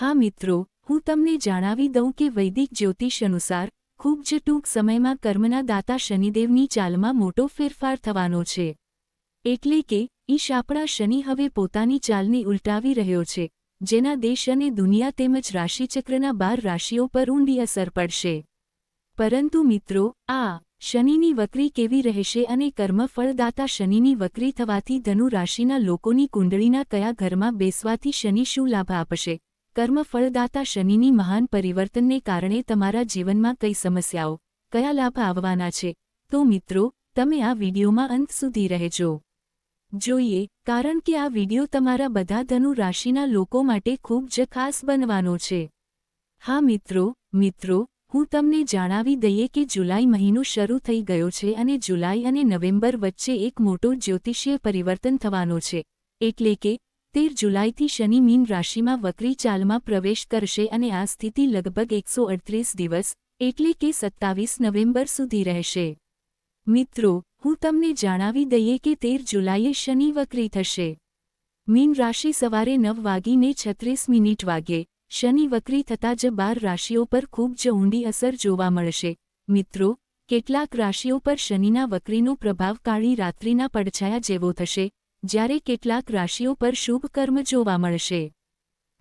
હા મિત્રો, હું તમને જણાવી દઉં કે વૈદિક જ્યોતિષ અનુસાર, ખૂબ જ ટૂંક સમયમાં કર્મના દાતા શનિદેવની ચાલમાં મોટો ફેરફાર થવાનો છે. એટલે કે, ઈશ આપણા શનિ હવે પોતાની ચાલને ઉલટાવી રહ્યો છે, જેના દેશ અને દુનિયા તેમજ રાશિચક્રના બાર રાશિઓ પર ઊંડી અસર પડશે. પરંતુ મિત્રો, આ, શનિની વક્રી કેવી રહેશે અને કર્મફળદાતા શનિની વક્રી થવાથી ધનુ રાશિના લોકોની કુંડળીના કયા ઘરમાં બેસવાથી શનિ શું લાભ આપશે? કર્મફળદાતા શનિની મહાન પરિવર્તનને કારણે તમારા જીવનમાં કઈ સમસ્યાઓ, કયા લાભ આવવાના છે? તો મિત્રો, તમે આ વિડીયોમાં અંત સુધી રહેજો. જોઈએ, કારણ કે આ વીડિયો તમારા બધા ધનુ રાશિના લોકો માટે ખૂબ જ ખાસ બનવાનો છે. હા મિત્રો મિત્રો, હું તમને જણાવી દઈએ કે જુલાઈ મહિનો શરૂ થઈ ગયો છે અને જુલાઈ અને નવેમ્બર વચ્ચે એક મોટો જ્યોતિષીય પરિવર્તન થવાનો છે. એટલે કે તેર જુલાઈથી શનિ મીન રાશિમાં વક્રી ચાલમાં પ્રવેશ કરશે અને આ સ્થિતિ લગભગ એકસો અડત્રીસ દિવસ, એટલે કે સત્તાવીસ નવેમ્બર સુધી રહેશે. મિત્રો, હું તમને જણાવી દઈએ કે તેર જુલાઈએ શનિ વક્રી થશે. મીન રાશિ સવારે નવ વાગીને છત્રીસ મિનિટ વાગ્યે શનિ વક્રી થતાં જ બાર રાશિઓ પર ખૂબ જ ઊંડી અસર જોવા મળશે. મિત્રો, કેટલાક રાશિઓ પર શનિના વક્રીનો પ્રભાવ કાળી રાત્રિના પડછાયા જેવો થશે. જ્યારે કેટલાક રાશિઓ પર શુભ કર્મ જોવા મળશે.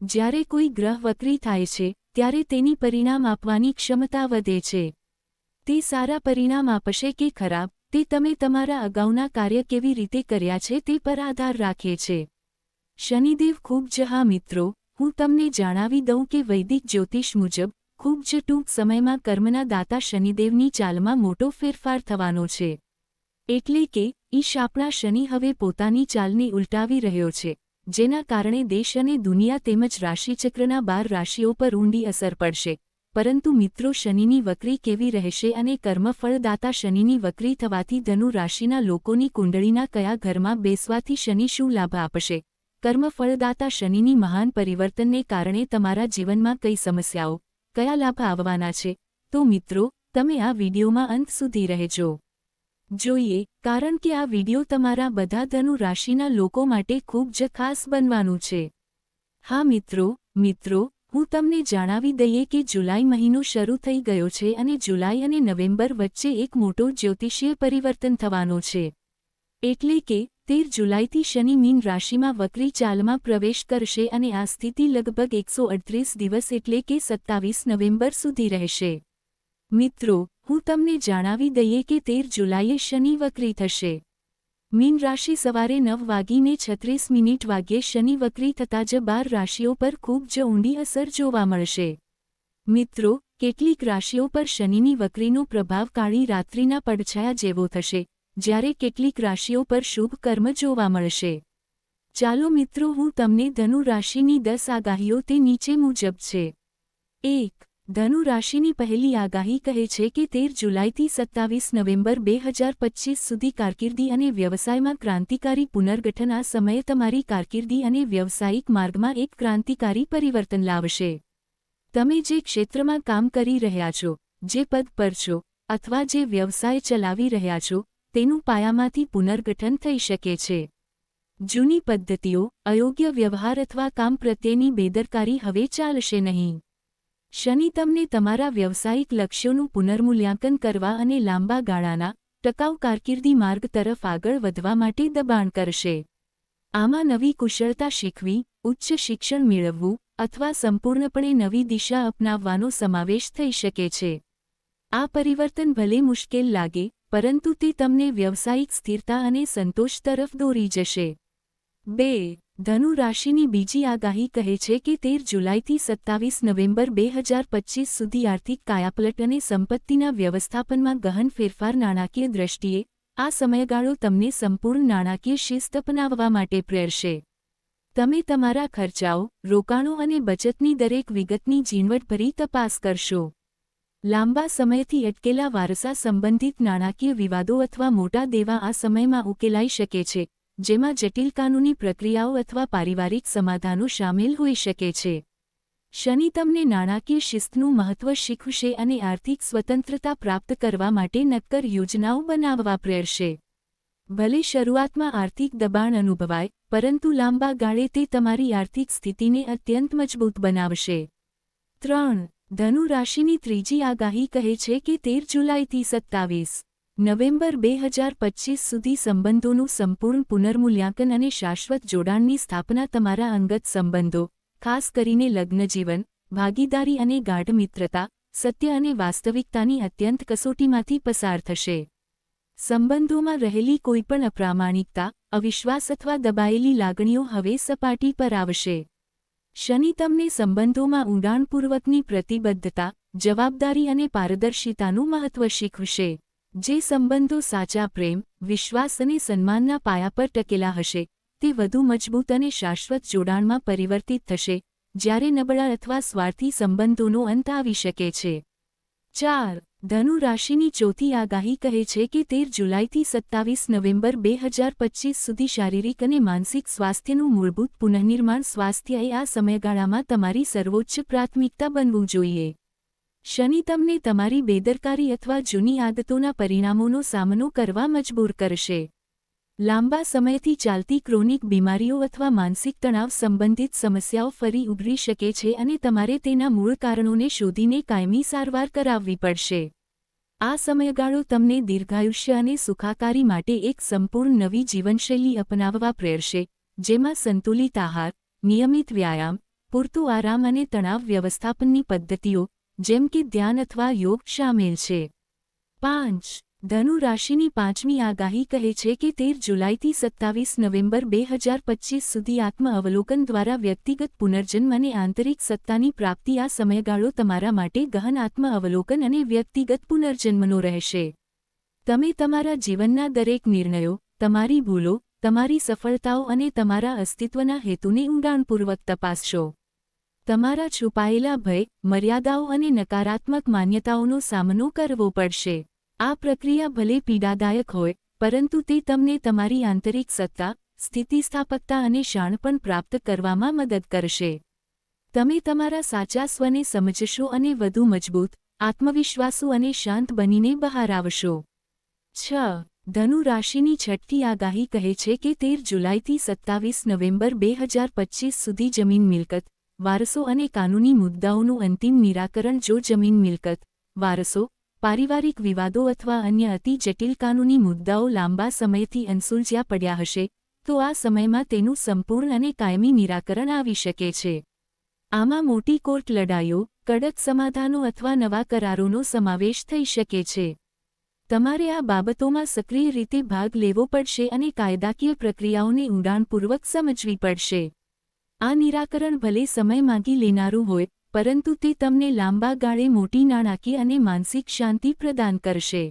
જ્યારે કોઈ ગ્રહ વક્રી થાય છે, ત્યારે તેની પરિણામ આપવાની ક્ષમતા વધે છે. તે સારા પરિણામ આપશે કે ખરાબ, તે તમે તમારા અગાઉના કાર્ય કેવી રીતે કર્યા છે તે પર આધાર રાખે છે. શનિદેવ ખૂબ જ, હા મિત્રો, હું તમને જણાવી દઉં કે વૈદિક જ્યોતિષ મુજબ, ખૂબ જ ટૂંક સમયમાં કર્મના દાતા શનિદેવની ચાલમાં મોટો ફેરફાર થવાનો છે. એટલે કે, ઈશ આપણા શનિ હવે પોતાની ચાલને ઉલટાવી રહ્યો છે, જેના કારણે દેશ અને દુનિયા તેમજ રાશિચક્રના બાર રાશિઓ પર ઊંડી અસર પડશે. પરંતુ મિત્રો, શનિની વક્રી કેવી રહેશે અને કર્મફળદાતા શનિની વક્રી થવાથી ધનુ રાશિના લોકોની કુંડળીના કયા ઘરમાં બેસવાથી શનિ શું લાભ આપશે? કર્મફળદાતા શનિની મહાન પરિવર્તનને કારણે તમારા જીવનમાં કઈ સમસ્યાઓ, કયા લાભ આવવાના છે? તો મિત્રો, તમે આ વિડીયોમાં અંત સુધી રહેજો. જોઈએ, કારણ કે આ વીડિયો તમારા બધા ધનુ રાશિના લોકો માટે ખૂબ જ ખાસ બનવાનું છે. હા મિત્રો મિત્રો, હું તમને જણાવી દઈએ કે જુલાઈ મહિનો શરૂ થઈ ગયો છે અને જુલાઈ અને નવેમ્બર વચ્ચે એક મોટો જ્યોતિષીય પરિવર્તન થવાનો છે. એટલે કે, તેર જુલાઈથી શનિ મીન રાશિમાં વક્રી ચાલમાં પ્રવેશ કરશે અને આ સ્થિતિ લગભગ એકસો દિવસ એટલે કે સત્તાવીસ નવેમ્બર સુધી રહેશે. મિત્રો હું તમને જણાવી દઈએ કે તેર જુલાઈએ શનિ વક્રી થશે. મીન રાશિ સવારે નવ વાગીને છત્રીસ મિનિટ વાગ્યે શનિ વક્રી થતાં જ બાર રાશિઓ પર ખૂબ જ ઊંડી અસર જોવા મળશે. મિત્રો, કેટલીક રાશિઓ પર શનિની વક્રીનો પ્રભાવ કાળી રાત્રિના પડછાયા જેવો થશે, જ્યારે કેટલીક રાશિઓ પર શુભ કર્મ જોવા મળશે. ચાલો મિત્રો, હું તમને ધનુ રાશિની દસ આગાહીઓ તે નીચે મુજબ છે. એક ધનુ રાશિની પહેલી આગાહી કહે છે કે તેર જુલાઈથી સત્તાવીસ નવેમ્બર બે હજાર પચ્ચીસ સુધી કારકિર્દી અને વ્યવસાયમાં ક્રાંતિકારી પુનર્ગઠન આ સમયે તમારી કારકિર્દી અને વ્યવસાયિક માર્ગમાં એક ક્રાંતિકારી પરિવર્તન લાવશે. તમે જે ક્ષેત્રમાં કામ કરી રહ્યા છો, જે પદ પર છો, અથવા જે વ્યવસાય ચલાવી રહ્યા છો, તેનું પાયામાંથી પુનર્ગઠન થઈ શકે છે. જૂની પદ્ધતિઓ, અયોગ્ય વ્યવહાર અથવા કામ પ્રત્યેની બેદરકારી હવે ચાલશે નહીં. શનિ તમને તમારા વ્યવસાયિક લક્ષ્યોનું પુનર્મૂલ્યાંકન કરવા અને લાંબા ગાળાના ટકાઉ કારકિર્દી માર્ગ તરફ આગળ વધવા માટે દબાણ કરશે. આમાં નવી કુશળતા શીખવી, ઉચ્ચ શિક્ષણ મેળવવું અથવા સંપૂર્ણપણે નવી દિશા અપનાવવાનો સમાવેશ થઈ શકે છે. આ પરિવર્તન ભલે મુશ્કેલ લાગે, પરંતુ તે તમને વ્યવસાયિક સ્થિરતા અને સંતોષ તરફ દોરી જશે. બે ધનુ રાશિની બીજી આગાહી કહે છે કે તેર જુલાઈથી સત્તાવીસ નવેમ્બર બે હજાર પચ્ચીસ સુધી આર્થિક કાયાપલટ અને સંપત્તિના વ્યવસ્થાપનમાં ગહન ફેરફાર નાણાકીય દ્રષ્ટિએ આ સમયગાળો તમને સંપૂર્ણ નાણાકીય શિસ્ત અપનાવવા માટે પ્રેરશે. તમે તમારા ખર્ચાઓ, રોકાણો અને બચતની દરેક વિગતની ઝીણવટભરી તપાસ કરશો. લાંબા સમયથી અટકેલા વારસા સંબંધિત નાણાકીય વિવાદો અથવા મોટા દેવા આ સમયમાં ઉકેલાઈ શકે છે. જેમાં જટિલ કાનૂની પ્રક્રિયાઓ અથવા પારિવારિક સમાધાનો શામેલ હોઈ શકે છે. શનિ તમને નાણાકીય શિસ્તનું મહત્વ શીખવશે અને આર્થિક સ્વતંત્રતા પ્રાપ્ત કરવા માટે નક્કર યોજનાઓ બનાવવા પ્રેરશે ભલે શરૂઆતમાં આર્થિક દબાણ અનુભવાય, પરંતુ લાંબા ગાળે તે તમારી આર્થિક સ્થિતિને અત્યંત મજબૂત બનાવશે. ત્રણ, ધનુ રાશિની ત્રીજી આગાહી કહે છે કે તેર જુલાઈથી સત્તાવીસ. નવેમ્બર બે હજાર પચીસ સુધી સંબંધોનું સંપૂર્ણ પુનર્મૂલ્યાંકન અને શાશ્વત જોડાણની સ્થાપના તમારા અંગત સંબંધો, ખાસ કરીને લગ્નજીવન, ભાગીદારી અને ગાઢ મિત્રતા સત્ય અને વાસ્તવિકતાની અત્યંત કસોટીમાંથી પસાર થશે. સંબંધોમાં રહેલી કોઈપણ અપ્રામાણિકતા, અવિશ્વાસ અથવા દબાયેલી લાગણીઓ હવે સપાટી પર આવશે. શનિ તમને સંબંધોમાં ઊંડાણપૂર્વકની પ્રતિબદ્ધતા, જવાબદારી અને પારદર્શિતાનું મહત્વ શીખવશે. જે સંબંધો સાચા પ્રેમ, વિશ્વાસ અને સન્માનના પાયા પર ટકેલા હશે, તે વધુ મજબૂત અને શાશ્વત જોડાણમાં પરિવર્તિત થશે, જ્યારે નબળા અથવા સ્વાર્થી સંબંધોનો અંત આવી શકે છે. ચાર, ધનુ રાશિની ચોથી આગાહી કહે છે કે તેર જુલાઈથી સત્તાવીસ નવેમ્બર બે હજાર પચીસ સુધી શારીરિક અને માનસિક સ્વાસ્થ્યનું મૂળભૂત પુનઃનિર્માણ સ્વાસ્થ્યએ આ સમયગાળામાં તમારી સર્વોચ્ચ પ્રાથમિકતા બનવું જોઈએ. શનિ તમને તમારી બેદરકારી અથવા જૂની આદતોના પરિણામોનો સામનો કરવા મજબૂર કરશે. લાંબા સમયથી ચાલતી ક્રોનિક બીમારીઓ અથવા માનસિક તણાવ સંબંધિત સમસ્યાઓ ફરી ઉભરી શકે છે અને તમારે તેના મૂળ કારણોને શોધીને કાયમી સારવાર કરાવવી પડશે. આ સમયગાળો તમને દીર્ઘાયુષ્ય અને સુખાકારી માટે એક સંપૂર્ણ નવી જીવનશૈલી અપનાવવા પ્રેરશે, જેમાં સંતુલિત આહાર, નિયમિત વ્યાયામ, પૂરતું આરામ અને તણાવ વ્યવસ્થાપનની પદ્ધતિઓ જેમ કે ધ્યાન અથવા યોગ શામેલ છે. પાંચ, ધનુ રાશિની પાંચમી આગાહી કહે છે કે તેર જુલાઈથી સત્તાવીસ નવેમ્બર બે હજાર પચીસ સુધી આત્મ અવલોકન દ્વારા વ્યક્તિગત પુનર્જન્મ અને આંતરિક સત્તાની પ્રાપ્તિ આ સમયગાળો તમારા માટે ગહન આત્મ અવલોકન અને વ્યક્તિગત પુનર્જન્મનો રહેશે. તમે તમારા જીવનના દરેક નિર્ણયો, તમારી ભૂલો, તમારી સફળતાઓ અને તમારા અસ્તિત્વના હેતુને ઊંડાણપૂર્વક તપાસશો. તમારા છુપાયેલા ભય, મર્યાદાઓ અને નકારાત્મક માન્યતાઓનો સામનો કરવો પડશે. આ પ્રક્રિયા ભલે પીડાદાયક હોય, પરંતુ તે તમને તમારી આંતરિક સત્તા, સ્થિતિસ્થાપકતા અને શાણપણ પ્રાપ્ત કરવામાં મદદ કરશે. તમે તમારા સાચા સ્વને સમજશો અને વધુ મજબૂત, આત્મવિશ્વાસુ અને શાંત બનીને બહાર આવશો. છ. ધનુ રાશિની છઠ્ઠી આગાહી કહે છે કે તેર જુલાઈથી સત્તાવીસ નવેમ્બર બે હજાર પચીસ સુધી જમીન મિલકત વારસો અને કાનૂની મુદ્દાઓનું અંતિમ નિરાકરણ જો જમીન મિલકત, વારસો, પારિવારિક વિવાદો અથવા અન્ય અતિ જટિલ કાનૂની મુદ્દાઓ લાંબા સમયથી અનસુલઝ્યા પડ્યા હશે, તો આ સમયમાં તેનું સંપૂર્ણ અને કાયમી નિરાકરણ આવી શકે છે. આમાં મોટી કોર્ટ લડાઈઓ, કડક સમાધાનો અથવા નવા કરારોનો સમાવેશ થઈ શકે છે. તમારે આ બાબતોમાં સક્રિય રીતે ભાગ લેવો પડશે અને કાયદાકીય પ્રક્રિયાઓને ઊંડાણપૂર્વક સમજવી પડશે. આ નિરાકરણ ભલે સમય માંગી લેનારું હોય, પરંતુ તે તમને લાંબા ગાળે મોટી નાણાકીય અને માનસિક શાંતિ પ્રદાન કરશે.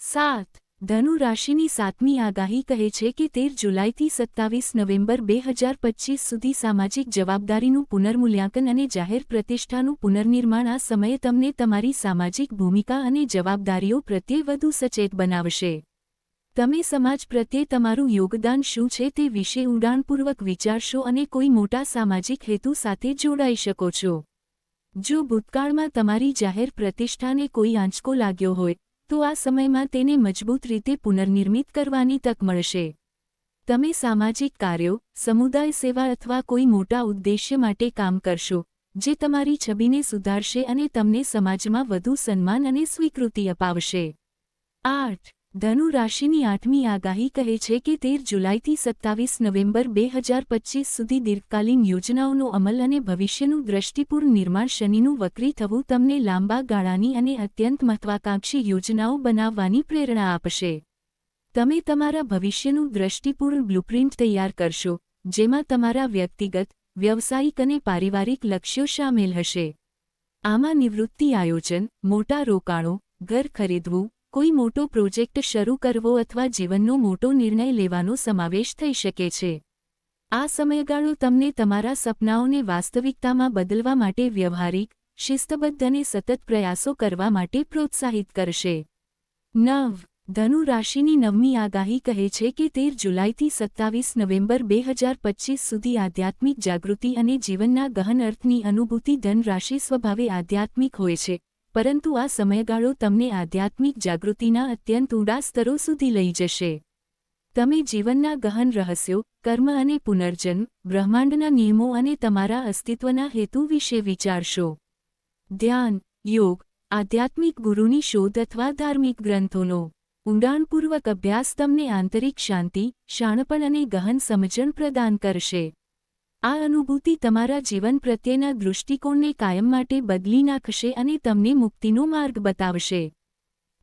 સાત, ધનુ રાશિની સાતમી આગાહી કહે છે કે તેર જુલાઈથી સત્તાવીસ નવેમ્બર બે હજાર પચીસ સુધી સામાજિક જવાબદારીનું પુનર્મૂલ્યાંકન અને જાહેર પ્રતિષ્ઠાનું પુનર્નિર્માણ આ સમયે તમને તમારી સામાજિક ભૂમિકા અને જવાબદારીઓ પ્રત્યે વધુ સચેત બનાવશે. તમે સમાજ પ્રત્યે તમારું યોગદાન શું છે તે વિશે ઊંડાણપૂર્વક વિચારશો અને કોઈ મોટા સામાજિક હેતુ સાથે જોડાઈ શકો છો. જો ભૂતકાળમાં તમારી જાહેર પ્રતિષ્ઠાને કોઈ આંચકો લાગ્યો હોય, તો આ સમયમાં તેને મજબૂત રીતે પુનર્નિર્મિત કરવાની તક મળશે. તમે સામાજિક કાર્યો, સમુદાય સેવા અથવા કોઈ મોટા ઉદ્દેશ્ય માટે કામ કરશો, જે તમારી છબીને સુધારશે અને તમને સમાજમાં વધુ સન્માન અને સ્વીકૃતિ અપાવશે. આઠ ધનુ રાશિની આઠમી આગાહી કહે છે કે તેર જુલાઈથી સત્તાવીસ નવેમ્બર બે હજાર પચીસ સુધી દીર્ઘકાલીન યોજનાઓનો અમલ અને ભવિષ્યનું દ્રષ્ટિપૂર્ણ નિર્માણ શનિનું વક્રી થવું તમને લાંબા ગાળાની અને અત્યંત મહત્વાકાંક્ષી યોજનાઓ બનાવવાની પ્રેરણા આપશે. તમે તમારા ભવિષ્યનું દ્રષ્ટિપૂર્ણ બ્લુપ્રિન્ટ તૈયાર કરશો, જેમાં તમારા વ્યક્તિગત, વ્યવસાયિક અને પારિવારિક લક્ષ્યો શામેલ હશે. આમાં નિવૃત્તિ આયોજન, મોટા રોકાણો, ઘર ખરીદવું કોઈ મોટો પ્રોજેક્ટ શરૂ કરવો અથવા જીવનનો મોટો નિર્ણય લેવાનો સમાવેશ થઈ શકે છે. આ સમયગાળો તમને તમારા સપનાઓને વાસ્તવિકતામાં બદલવા માટે વ્યવહારિક, શિસ્તબદ્ધ અને સતત પ્રયાસો કરવા માટે પ્રોત્સાહિત કરશે. નવ, ધનુ રાશિની નવમી આગાહી કહે છે કે તેર જુલાઈથી સત્તાવીસ નવેમ્બર બે હજાર પચીસ સુધી આધ્યાત્મિક જાગૃતિ અને જીવનના ગહન અર્થની અનુભૂતિ ધન રાશિ સ્વભાવે આધ્યાત્મિક હોય છે. પરંતુ આ સમયગાળો તમને આધ્યાત્મિક જાગૃતિના અત્યંત ઊંડા સ્તરો સુધી લઈ જશે. તમે જીવનના ગહન રહસ્યો, કર્મ અને પુનર્જન્મ, બ્રહ્માંડના નિયમો અને તમારા અસ્તિત્વના હેતુ વિશે વિચારશો. ધ્યાન, યોગ, આધ્યાત્મિક ગુરુની શોધ અથવા ધાર્મિક ગ્રંથોનો ઊંડાણપૂર્વક અભ્યાસ તમને આંતરિક શાંતિ, શાણપણ અને ગહન સમજણ પ્રદાન કરશે. આ અનુભૂતિ તમારા જીવન પ્રત્યેના દૃષ્ટિકોણને કાયમ માટે બદલી નાખશે અને તમને મુક્તિનો માર્ગ બતાવશે.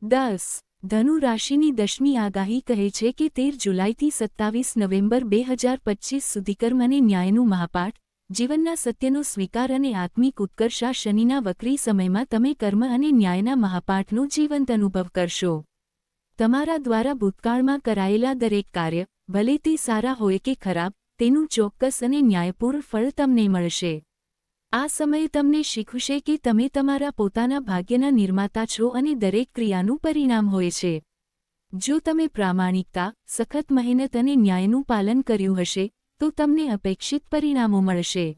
દસ, ધનુ રાશિની દશમી આગાહી કહે છે કે તેર જુલાઈથી સત્તાવીસ નવેમ્બર બે હજાર પચ્ચીસ સુધી કર્મ અને ન્યાયનું મહાપાઠ, જીવનના સત્યનો સ્વીકાર અને આત્મિક ઉત્કર્ષા શનિના વક્રી સમયમાં તમે કર્મ અને ન્યાયના મહાપાઠનો જીવંત અનુભવ કરશો. તમારા દ્વારા ભૂતકાળમાં કરાયેલા દરેક કાર્ય, ભલે તે સારા હોય કે ખરાબ તેનું ચોક્કસ અને ન્યાયપૂર્ણ ફળ તમને મળશે. આ સમયે તમને શીખવશે કે તમે તમારા પોતાના ભાગ્યના નિર્માતા છો અને દરેક ક્રિયાનું પરિણામ હોય છે. જો તમે પ્રામાણિકતા, સખત મહેનત અને ન્યાયનું પાલન કર્યું હશે, તો તમને અપેક્ષિત પરિણામો મળશે.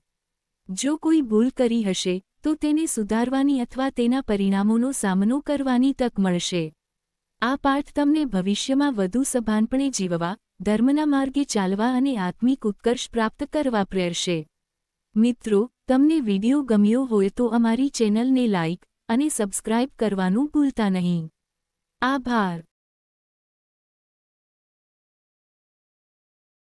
જો કોઈ ભૂલ કરી હશે, તો તેને સુધારવાની અથવા તેના પરિણામોનો સામનો કરવાની તક મળશે. આ પાઠ તમને ભવિષ્યમાં વધુ સભાનપણે જીવવા ધર્મના માર્ગે ચાલવા અને આત્મિક ઉત્કર્ષ પ્રાપ્ત કરવા પ્રેરશે મિત્રો, તમને વિડિયો ગમ્યો હોય તો અમારી ચેનલને લાઇક અને સબસ્ક્રાઇબ કરવાનું ભૂલતા નહીં. આભાર.